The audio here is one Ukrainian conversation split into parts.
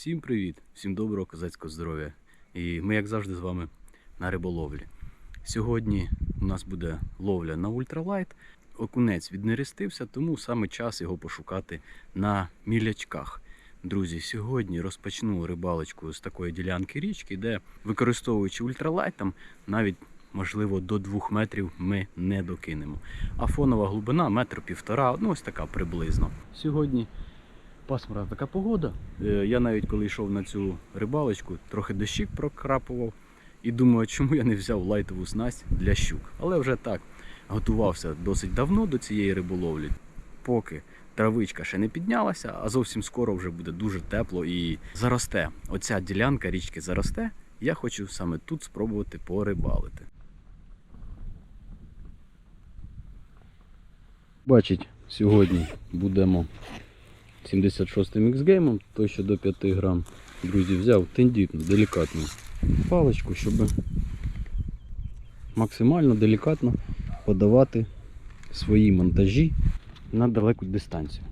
Всім привіт, всім доброго козацького здоров'я. І ми, як завжди, з вами на риболовлі. Сьогодні у нас буде ловля на ультралайт. Окунець віднерестився, тому саме час його пошукати на мілячках. Друзі, сьогодні розпочну рибалочку з такої ділянки річки, де використовуючи ультралайт, навіть можливо до 2 метрів ми не докинемо. А фонова глибина метр півтора, ну ось така приблизно. Сьогодні пасмурна така погода. Е, Я навіть коли йшов на цю рибалочку, трохи дощик прокрапував. І думаю, чому я не взяв лайтову снасть для щук. Але вже так готувався досить давно до цієї риболовлі. Поки травичка ще не піднялася, а зовсім скоро вже буде дуже тепло і заросте. Оця ділянка річки заросте. Я хочу саме тут спробувати порибалити. Бачить, сьогодні будемо 76-м X-геймом, той що до 5 грам. Друзі, взяв тендітну, делікатну паличку, щоб максимально делікатно подавати свої монтажі на далеку дистанцію.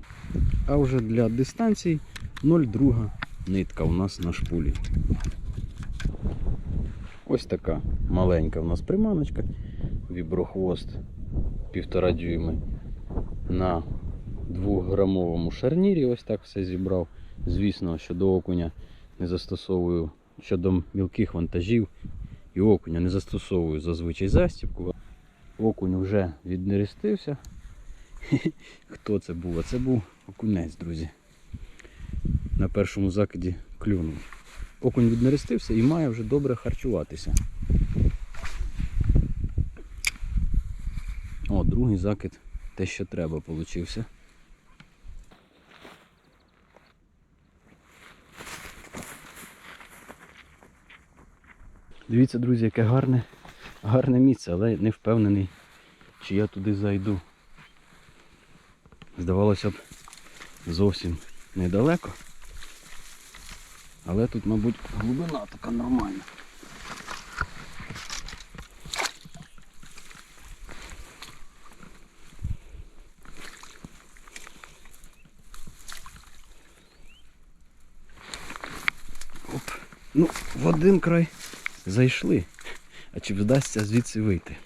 А вже для дистанції 0,2 нитка у нас на шпулі. Ось така маленька у нас приманочка, віброхвост 1,5 дюйми на 2-грамовому шарнірі. Ось так все зібрав. Звісно, що до окуня не застосовую щодо мілких вантажів і окуня не застосовую зазвичай застібку. Окунь вже віднерестився. Хто це був? Це був окунець, друзі. На першому закиді клюнув. Окунь віднерестився і має вже добре харчуватися. О, другий закид те, що треба, получився. Дивіться, друзі, яке гарне, гарне місце, але не впевнений, чи я туди зайду. Здавалося б, зовсім недалеко. Але тут, мабуть, глибина така нормальна. Оп. Ну, в один край зайшли. А чи вдасться звідси вийти?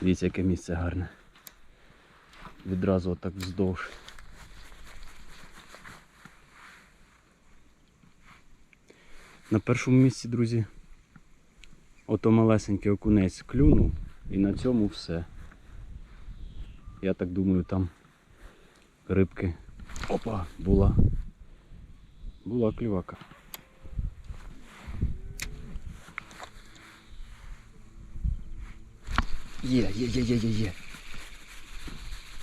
Дивіться, яке місце гарне. Відразу отак вздовж. На першому місці, друзі, ото малесенький окунець клюнув і на цьому все. Я так думаю, там рибки. Опа, була. Була клювака. Є, є, є, є, є, є.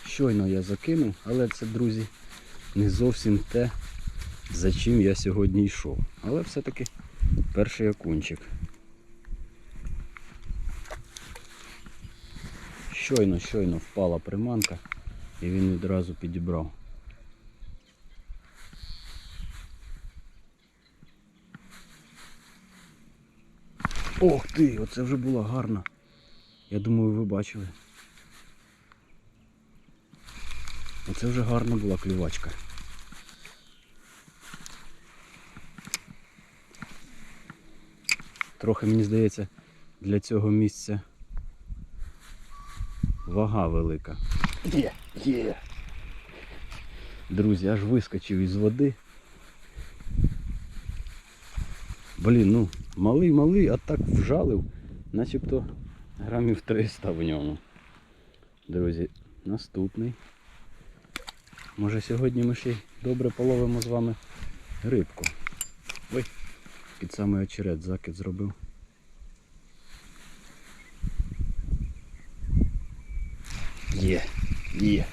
Щойно я закинув, але це, друзі, не зовсім те, за чим я сьогодні йшов. Але все-таки перший окунчик. Щойно, щойно впала приманка і він відразу підібрав. Ох ти, оце вже була гарна. Я думаю, ви бачили. Оце вже гарна була клювачка. Трохи, мені здається, для цього місця вага велика. Є, є. Друзі, аж вискочив із води. Блін, ну, малий-малий, а так вжалив, начебто грамів 300 в ньому. Друзі, наступний. Може сьогодні ми ще й добре половимо з вами рибку. Ой, під самий очерет закид зробив. Є, є.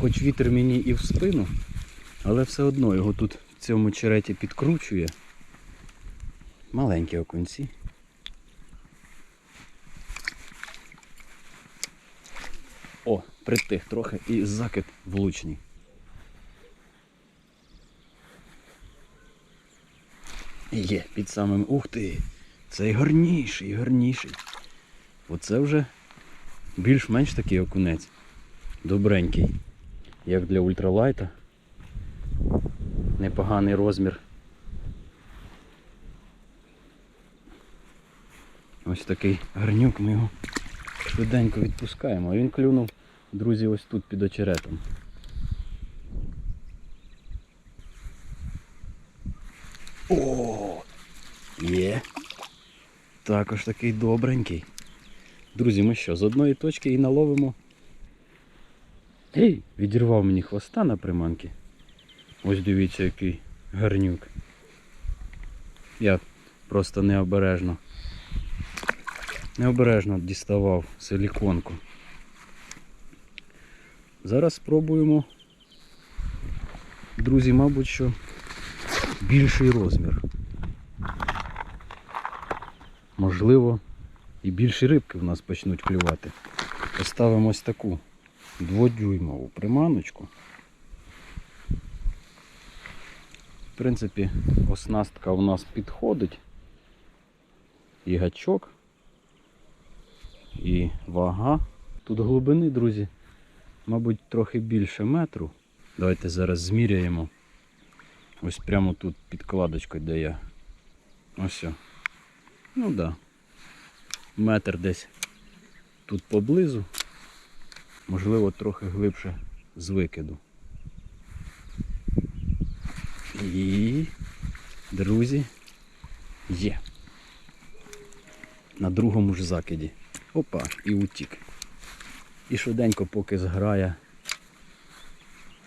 Хоч вітер мені і в спину, але все одно його тут в цьому череті підкручує. Маленькі окунці. О, притих трохи і закид влучний. Є, під самим... Ух ти! Цей гарніший, гарніший. Оце вже більш-менш такий окунець. Добренький. як для ультралайта. Непоганий розмір. Ось такий гарнюк, ми його швиденько відпускаємо. Він клюнув, друзі, ось тут під очеретом. О! Є. Також такий добренький. Друзі, ми що, з одної точки і наловимо. Ей, відірвав мені хвоста на приманки. Ось дивіться, який гарнюк. Я просто необережно. Необережно діставав силіконку. Зараз спробуємо, друзі, мабуть, що більший розмір. Можливо, і більші рибки в нас почнуть клювати. Поставимо ось таку дводюймову приманочку. В принципі, оснастка у нас підходить. І гачок, і вага. Тут глибини, друзі, мабуть, трохи більше метру. Давайте зараз зміряємо. Ось прямо тут підкладочкою, де я. Ось. о. Ну так. Да. Метр десь тут поблизу. Можливо, трохи глибше з викиду. І, друзі, є. На другому ж закиді. Опа, і утік. І швиденько, поки зграє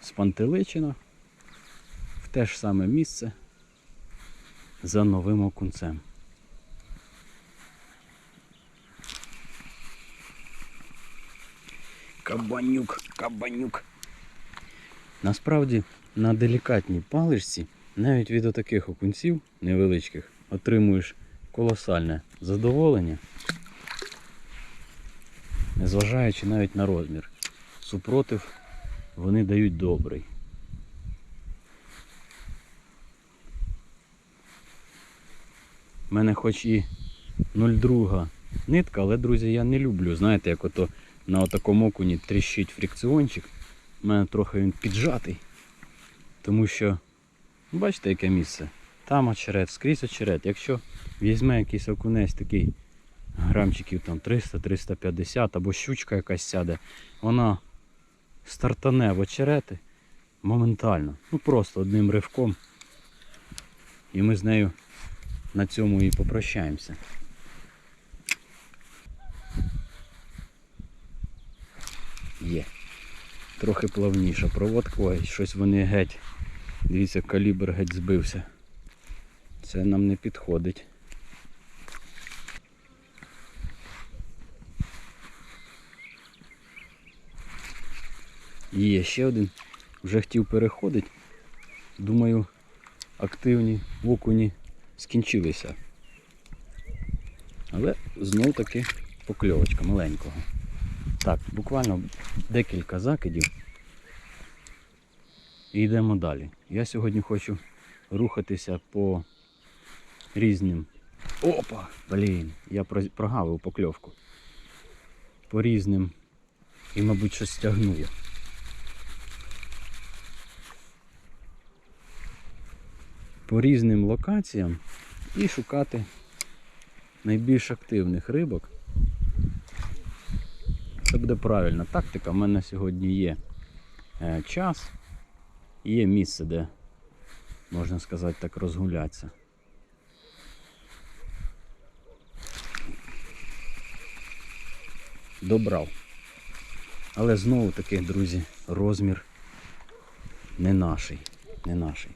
спантеличина в те ж саме місце за новим окунцем. Кабанюк, кабанюк. Насправді на делікатній паличці навіть від отаких окунців невеличких отримуєш колосальне задоволення, незважаючи навіть на розмір. Супротив вони дають добрий. У мене хоч і 0,2 нитка, але, друзі, я не люблю, знаєте, як ото на такому окуні тріщить фрикціончик. У мене трохи він піджатий. Тому що, бачите, яке місце? Там очерет, скрізь очерет. Якщо візьме якийсь окунець такий грамчиків там 300-350 або щучка якась сяде, вона стартане в очерети моментально. Ну просто одним ривком. І ми з нею на цьому і попрощаємося. Є. Трохи плавніша проводка, ой, щось вони геть. Дивіться, калібр геть збився. Це нам не підходить. Є ще один. Вже хотів переходити. Думаю, активні окуні скінчилися. Але знов таки покльовочка маленького. Так, буквально декілька закидів. І йдемо далі. Я сьогодні хочу рухатися по різним. Опа! Блін, я прогавив покльовку. По різним. І, мабуть, щось стягну я. По різним локаціям і шукати найбільш активних рибок. Це буде правильна тактика. У мене сьогодні є е, час, і є місце, де, можна сказати, так розгулятися. Добрав. Але знову таки, друзі, розмір не наший. Не наший.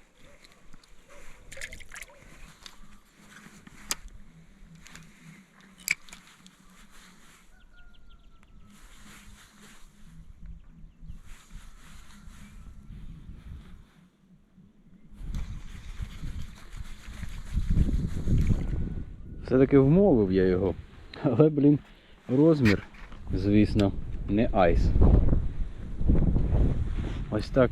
Все-таки вмовив я його. Але, блін, розмір, звісно, не айс. Ось так.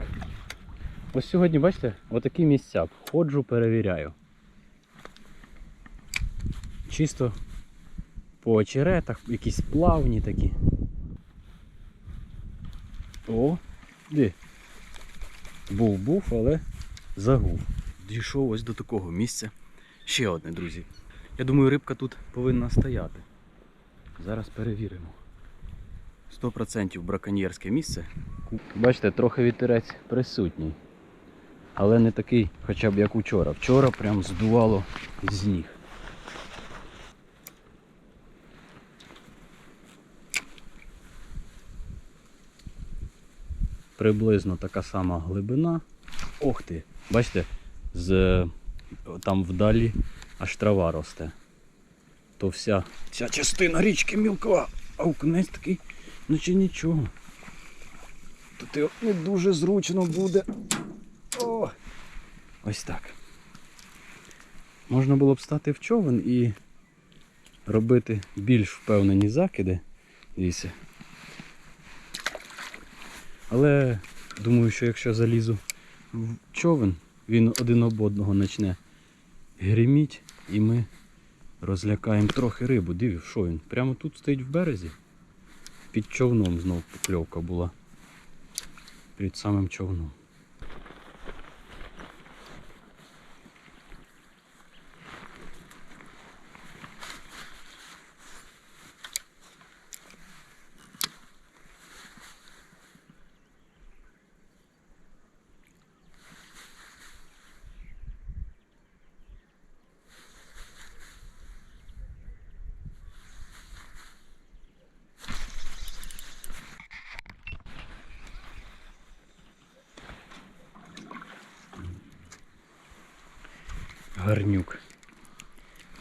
Ось сьогодні, бачите, отакі місця. Ходжу, перевіряю. Чисто по очеретах, якісь плавні такі. О, де? Був був, але загув. Дійшов ось до такого місця. Ще одне, друзі. Я думаю, рибка тут повинна стояти. Зараз перевіримо. 100% браконьєрське місце. Бачите, трохи вітерець присутній. Але не такий, хоча б як учора. Вчора прям здувало з ніг. Приблизно така сама глибина. Ох ти! Бачите, з, там вдалі аж трава росте. То вся ця частина річки мілкова, а окунець такий, ну чи нічого. Тут його не дуже зручно буде. О! Ось так. Можна було б стати в човен і робити більш впевнені закиди. Дивіться. Але думаю, що якщо залізу в човен, він один об одного почне гриміть і ми розлякаємо трохи рибу. Дивів, що він? Прямо тут стоїть в березі. Під човном знов покльовка була. Під самим човном. Гарнюк.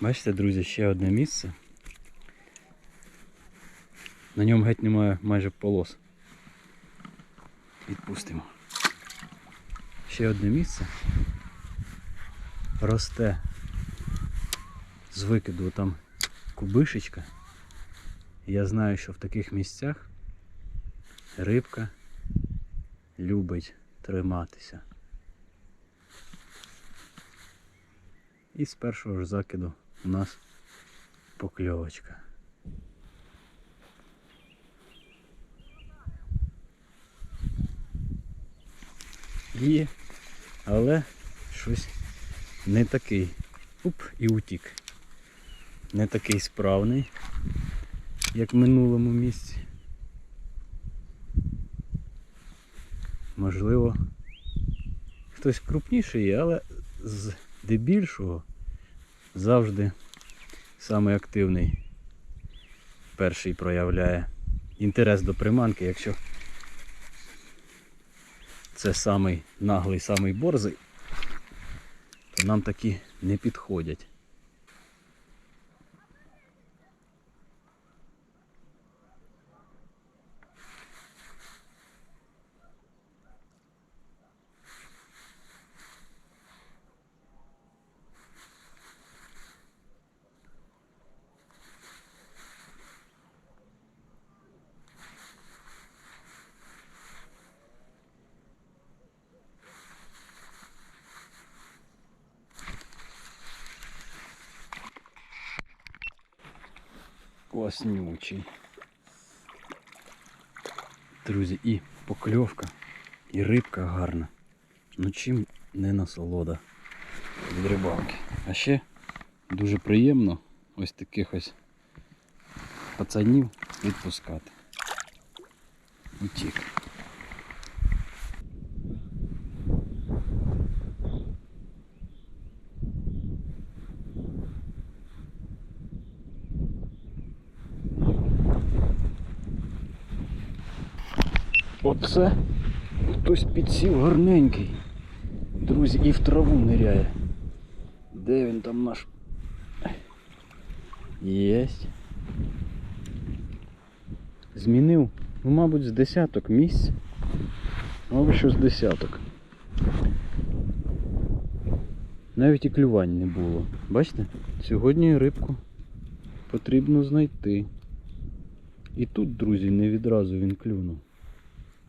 Бачите, друзі, ще одне місце. На ньому геть немає майже полос. Відпустимо. Ще одне місце. Росте з викиду там кубишечка. Я знаю, що в таких місцях рибка любить триматися. І з першого ж закиду у нас покльовочка. Є, але щось не такий. Уп, і утік. Не такий справний, як в минулому місці. Можливо, хтось крупніший є, але з дебільшого завжди самий активний перший проявляє інтерес до приманки, якщо це самий наглий, самий борзий, то нам такі не підходять. Класнючий. Друзі, і покльовка, і рибка гарна. Ну чим не насолода від рибалки. А ще дуже приємно ось таких ось пацанів відпускати. Утік. Оце хтось підсів гарненький. Друзі, і в траву ниряє. Де він там наш? Єсть. Змінив, ну, мабуть, з десяток місць. Мабуть, що з десяток. Навіть і клювань не було. Бачите? Сьогодні рибку потрібно знайти. І тут, друзі, не відразу він клюнув.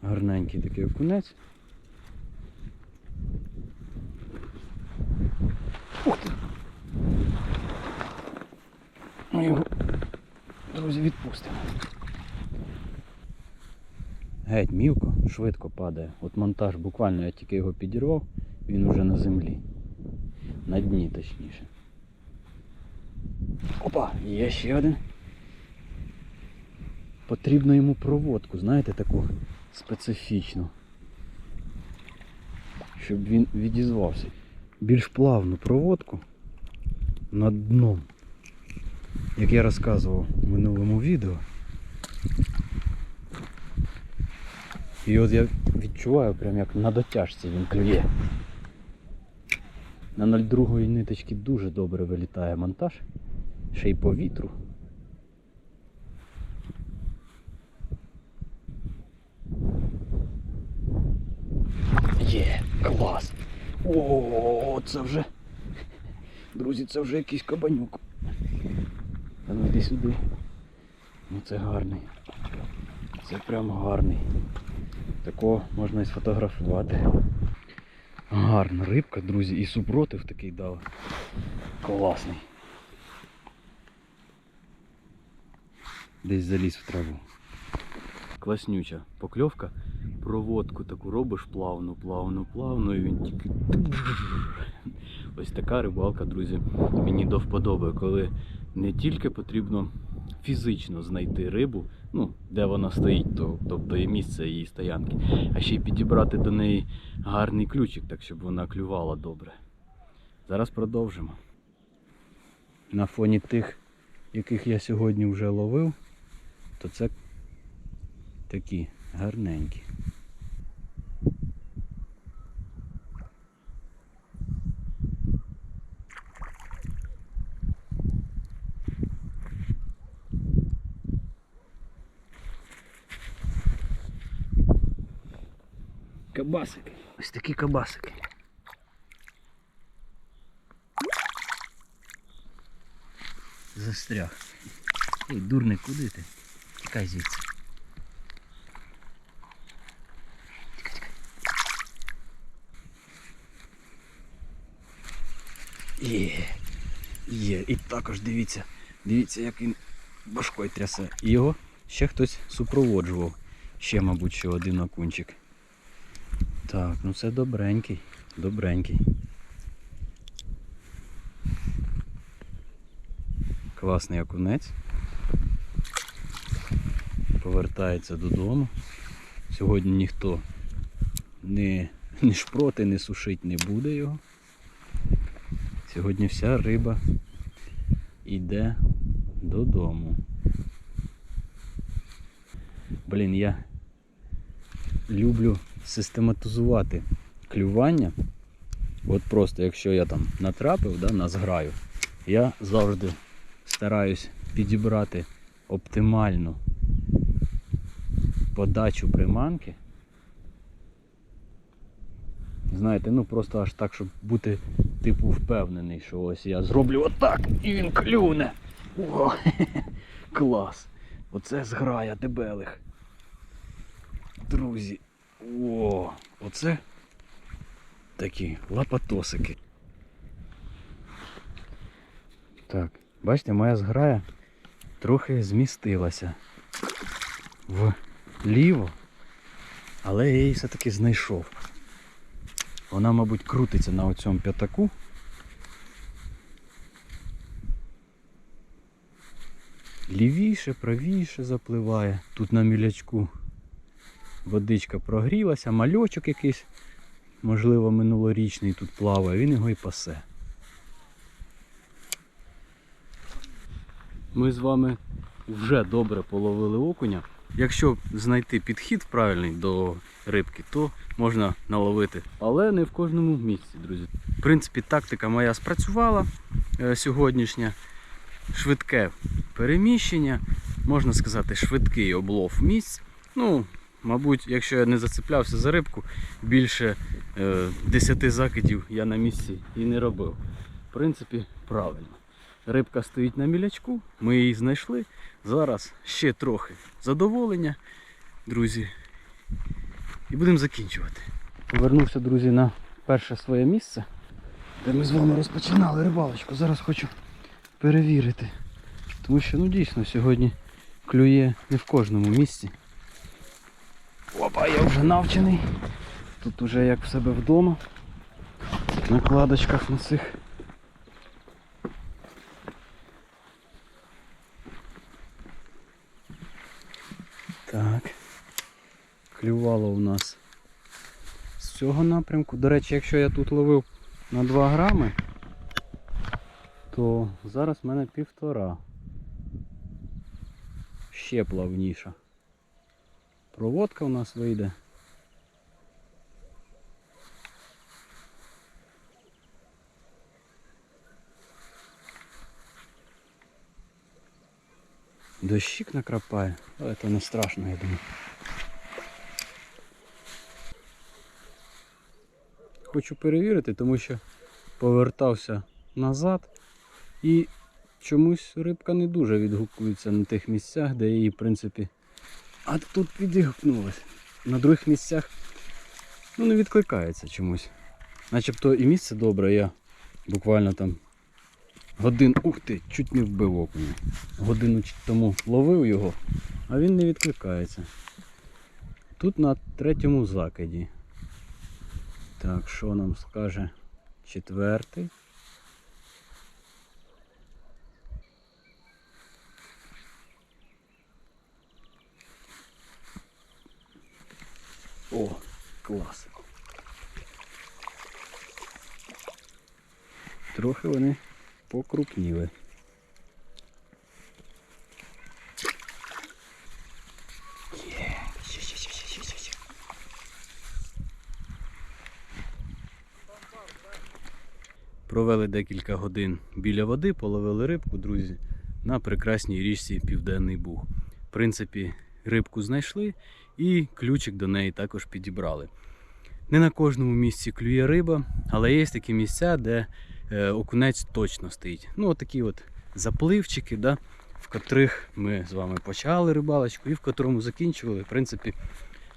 Гарненький такий окунець. Ух ти! Ми його, друзі, відпустимо. геть мілко, швидко падає. От монтаж буквально я тільки його підірвав, він уже на землі. На дні точніше. Опа, є ще один. Потрібно йому проводку, знаєте, таку специфічну. Щоб він відізвався. Більш плавну проводку над дном. Як я розказував в минулому відео. І от я відчуваю прям як на дотяжці він клює. На 0,2 ниточки дуже добре вилітає монтаж. Ще й по вітру. Є, клас! О, це вже. Друзі, це вже якийсь кабанюк. А ну йди сюди. Ну це гарний. Це прям гарний. Такого можна і сфотографувати. Гарна рибка, друзі, і супротив такий дав. Класний. Десь заліз в траву. Класнюча покльовка. Проводку таку робиш плавно, плавно, плавно, і він тільки. Ось така рибалка, друзі, мені до вподоби, коли не тільки потрібно фізично знайти рибу, ну, де вона стоїть, то, тобто і місце її стоянки, а ще й підібрати до неї гарний ключик, так щоб вона клювала добре. Зараз продовжимо. На фоні тих, яких я сьогодні вже ловив, то це такі гарненькі. Кабасики. Ось такі кабасики. Застряг. Ей, дурник, куди ти? Тікай звідси. Є. Є. І також дивіться. Дивіться, як він башкою трясе. І його ще хтось супроводжував. Ще, мабуть, ще один окунчик. Так, ну це добренький, добренький. Класний окунець. Повертається додому. Сьогодні ніхто не, не шпроти, не сушить не буде його. Сьогодні вся риба йде додому. Блін, я люблю систематизувати клювання. От просто якщо я там натрапив да, на я завжди стараюсь підібрати оптимальну подачу приманки. Знаєте, ну просто аж так, щоб бути типу впевнений, що ось я зроблю отак і він клюне. О, клас! Оце зграя дебелих. Друзі, о, оце такі лапатосики. Так, бачите, моя зграя трохи змістилася вліво, але я її все-таки знайшов. Вона, мабуть, крутиться на оцьому п'ятаку. Лівіше, правіше запливає. Тут на мілячку водичка прогрілася, мальочок якийсь, можливо, минулорічний тут плаває, він його і пасе. Ми з вами вже добре половили окуня. Якщо знайти підхід правильний до рибки, то можна наловити. Але не в кожному місці, друзі. В принципі, тактика моя спрацювала е, сьогоднішня. Швидке переміщення, можна сказати, швидкий облов місць. Ну, мабуть, якщо я не зацеплявся за рибку, більше е, 10 закидів я на місці і не робив. В принципі, правильно. Рибка стоїть на мілячку, ми її знайшли. Зараз ще трохи задоволення, друзі. І будемо закінчувати. Повернувся, друзі, на перше своє місце, де ми з вами розпочинали рибалочку. Зараз хочу перевірити. Тому що ну дійсно сьогодні клює не в кожному місці. Опа, я вже навчений. Тут уже як в себе вдома. На кладочках на цих. Так. Клювало у нас з цього напрямку. До речі, якщо я тут ловив на 2 грами, то зараз в мене півтора. Ще плавніша. Проводка у нас вийде. Дощик накрапає, але це не страшно, я думаю. Хочу перевірити, тому що повертався назад і чомусь рибка не дуже відгукується на тих місцях, де її, в принципі. А тут відгукнулась. На других місцях ну, не відкликається чомусь. Начебто і місце добре, я буквально там годин, ух ти, чуть не вбив окуня. Годину тому ловив його, а він не відкликається. Тут на третьому закиді. Так, що нам скаже четвертий? О, клас. Трохи вони покрупніли. Є, ще, ще, ще, ще, ще, ще. Провели декілька годин біля води, половили рибку, друзі, на прекрасній річці Південний Буг. В принципі, рибку знайшли і ключик до неї також підібрали. Не на кожному місці клює риба, але є такі місця, де е, окунець точно стоїть. Ну, отакі от запливчики, да, в котрих ми з вами почали рибалочку і в котрому закінчували. В принципі,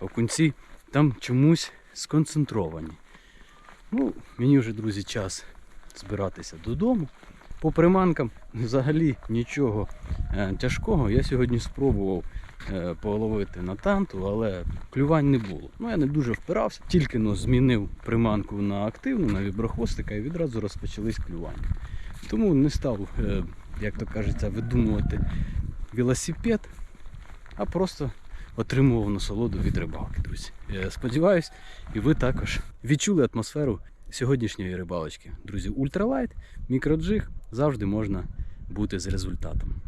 окунці там чомусь сконцентровані. Ну, мені вже, друзі, час збиратися додому. По приманкам взагалі нічого е, тяжкого. Я сьогодні спробував е, половити на танту, але клювань не було. Ну я не дуже впирався, тільки но змінив приманку на активну, на віброхвостика і відразу розпочались клювання. Тому не став, е, як то кажеться, видумувати велосипед, а просто отримував насолоду від рибалки, друзі. Сподіваюсь, і ви також відчули атмосферу сьогоднішньої рибалочки. Друзі, ультралайт, мікроджиг завжди можна бути з результатом.